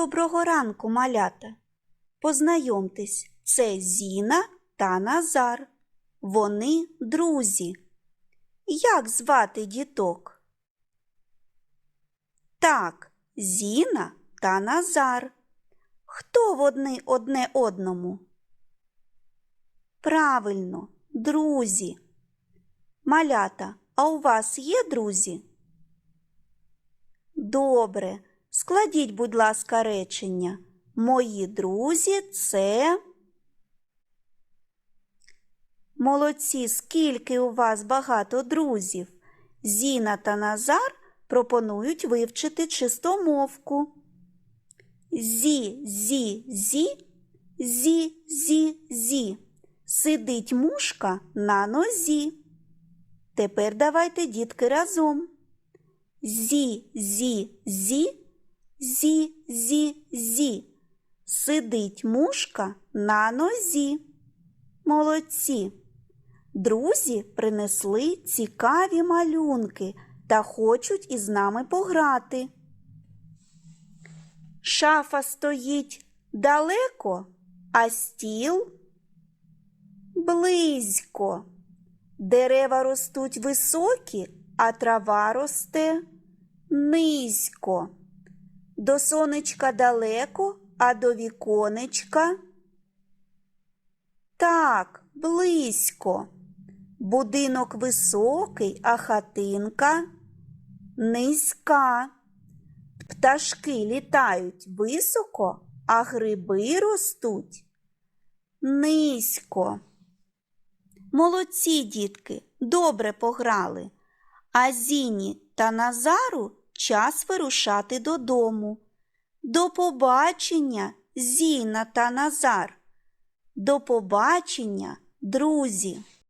Доброго ранку, малята. Познайомтесь, це Зіна та Назар. Вони друзі. Як звати діток? Так, Зіна та Назар. Хто вони одне одному? Правильно, друзі. Малята, а у вас є друзі? Добре. Складіть, будь ласка, речення. Мої друзі це. Молодці, скільки у вас багато друзів. Зіна та Назар пропонують вивчити чистомовку. Зі, зі, зі, зі, зі, зі. Сидить мушка на нозі. Тепер давайте, дітки, разом. Зі, зі, зі, зі, зі, зі. Сидить мушка на нозі. Молодці. Друзі принесли цікаві малюнки та хочуть із нами пограти. Шафа стоїть далеко, а стіл близько. Дерева ростуть високі, а трава росте низько. До сонечка далеко, а до віконечка так, близько. Будинок високий, а хатинка низька. Пташки літають високо, а гриби ростуть низько. Молодці, дітки, добре пограли. А Зіні та Назару час вирушати додому. До побачення, Зіна та Назар. До побачення, друзі!